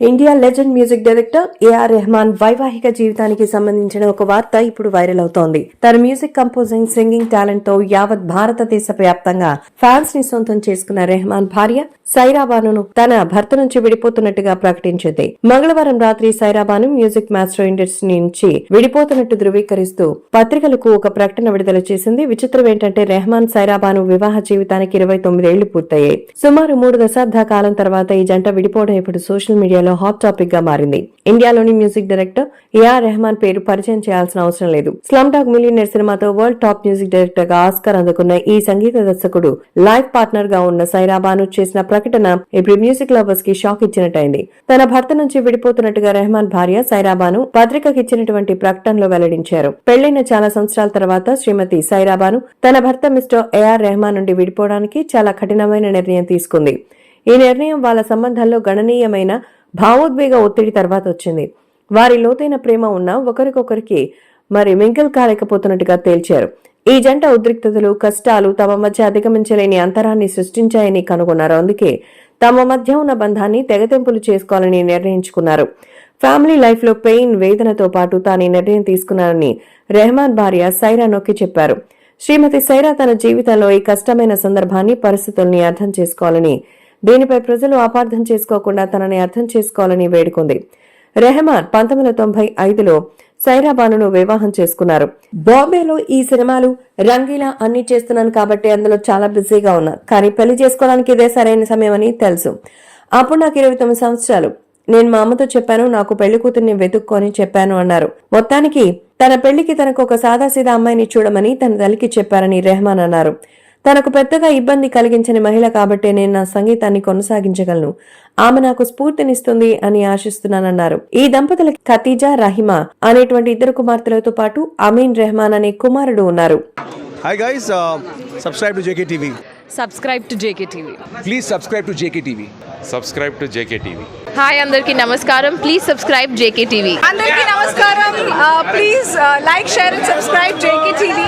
India legend music director A R Rahman వైవాహిక జీవితానికి సంబంధించిన ఒక వార్త ఇప్పుడు వైరల్ అవుతోంది. తన మ్యూజిక్ కంపోజింగ్ సింగింగ్ టాలెంట్తో యావత్ భారతదేశ వ్యాప్తంగా ఫ్యాన్స్ని సొంతం చేసుకున్న రెహమాన్ భార్య సైరాబాను తన భర్త నుంచి విడిపోతున్నట్టుగా ప్రకటించింది. మంగళవారం రాత్రి సైరాబాను మ్యూజిక్ మాస్టర్ ఇండస్ట్రీ నుంచి విడిపోతున్నట్టు ధృవీకరిస్తూ పత్రికలకు ఒక ప్రకటన విడుదల చేసింది. విచిత్రం ఏంటంటే రెహమాన్ సైరాబాను వివాహ జీవితానికి ఇరవై తొమ్మిదేళ్ళు పూర్తయ్యాయి. సుమారు మూడు దశాబ్ద కాలం తర్వాత ఈ జంట విడిపోవడం ఇప్పుడు సోషల్ మీడియాలో హాట్ టాపిక్గా మారింది. ఇండియాలోని మ్యూజిక్ డైరెక్టర్ ఏఆర్ రెహమాన్ పేరు పరిచయం చేయాల్సిన అవసరం లేదు. స్లమ్ డాగ్ మిలియనర్ సినిమాతో వరల్డ్ టాప్ మ్యూజిక్ డైరెక్టర్గా ఆస్కార్ అందుకున్న ఈ సంగీత దర్శకుడు లైఫ్ పార్ట్నర్గా ఉన్న సైరాబాను చేసిన ప్రకటన ఇప్పుడు మ్యూజిక్ లవర్స్కి షాక్ ఇచ్చినట్టయింది. తన భర్త నుంచి విడిపోతున్నట్టుగా రెహమాన్ భార్య సైరాబాను పత్రికకి ఇచ్చినటువంటి ప్రకటనలో వెల్లడించారు. పెళ్ళైన చాలా సంవత్సరాల తర్వాత శ్రీమతి సైరాబాను తన భర్త మిస్టర్ ఏఆర్ రెహమాన్ నుండి విడిపోవడానికి చాలా కఠినమైన నిర్ణయం తీసుకుంది. ఈ నిర్ణయం వాళ్ళ సంబంధాల్లో గణనీయమైన భావోద్వేగ ఒత్తిడి తర్వాత వచ్చింది. వారి లోతైన ప్రేమ ఉన్న ఒకరికొకరికి మరి మింగిల్ కాలేకపోతున్నట్టుగా తేల్చారు. ఈ జంట ఉద్రిక్తతలు కష్టాలు తమ మధ్య అధిగమించలేని అంతరాన్ని సృష్టించాయని కనుగొన్నారు. అందుకే తమ మధ్య ఉన్న బంధాన్ని తెగతెంపులు చేసుకోవాలని నిర్ణయించుకున్నారు. ఫ్యామిలీ లైఫ్లో పెయిన్ వేదనతో పాటు తాను ఈ నిర్ణయం తీసుకున్నానని రెహమాన్ భార్య సైరా నొక్కి చెప్పారు. శ్రీమతి సైరా తన జీవితంలో ఈ కష్టమైన సందర్భాన్ని పరిస్థితుల్ని అర్థం చేసుకోవాలని దీనిపై ప్రజలు అపార్థం చేసుకోకుండా తనని అర్థం చేసుకోవాలని వేడుకుంది. రెహమాన్ పంతొమ్మిది వందల తొంభై ఐదులో సైరాబానును వివాహం చేసుకున్నారు. బాంబేలో ఈ సినిమాలు రంగీలా అన్ని చేస్తున్నాను కాబట్టి అందులో చాలా బిజీగా ఉన్నా కానీ పెళ్ళి చేసుకోవడానికి ఇదే సరైన సమయం అని తెలుసు. అప్పుడు నాకు ఇరవై తొమ్మిది సంవత్సరాలు. నేను మా అమ్మతో చెప్పాను నాకు పెళ్ళి కూతుర్ని వెతుక్కొని చెప్పాను అన్నారు. మొత్తానికి తన పెళ్ళికి తనకు ఒక సాదాసీదా అమ్మాయిని చూడమని తన తల్లికి చెప్పారని రెహమాన్ అన్నారు. తనకు పెద్దగా ఇబ్బంది కలిగించని మహిళ కాబట్టే నేను నా సంగీతాన్ని కొనసాగించగలను. ఆమె నాకు స్ఫూర్తినిస్తుంది అని ఆశిస్తున్నానన్నారు. ఈ దంపతుల ఖతీజా రహిమా అనేటువంటి ఇద్దరు కుమార్తెలతో పాటు అమీన్ రెహమాన్ అనే కుమారుడు ఉన్నారు. Hi guys, uh, subscribe to JKTV. Subscribe to JK TV JKTV. subscribe to JKTV. Hi అందరికీ నమస్కారం. ప్లీజ్ సబ్స్క్రైబ్ జేకే టీవీ అందరికీ నమస్కారం. Please like share and subscribe JK TV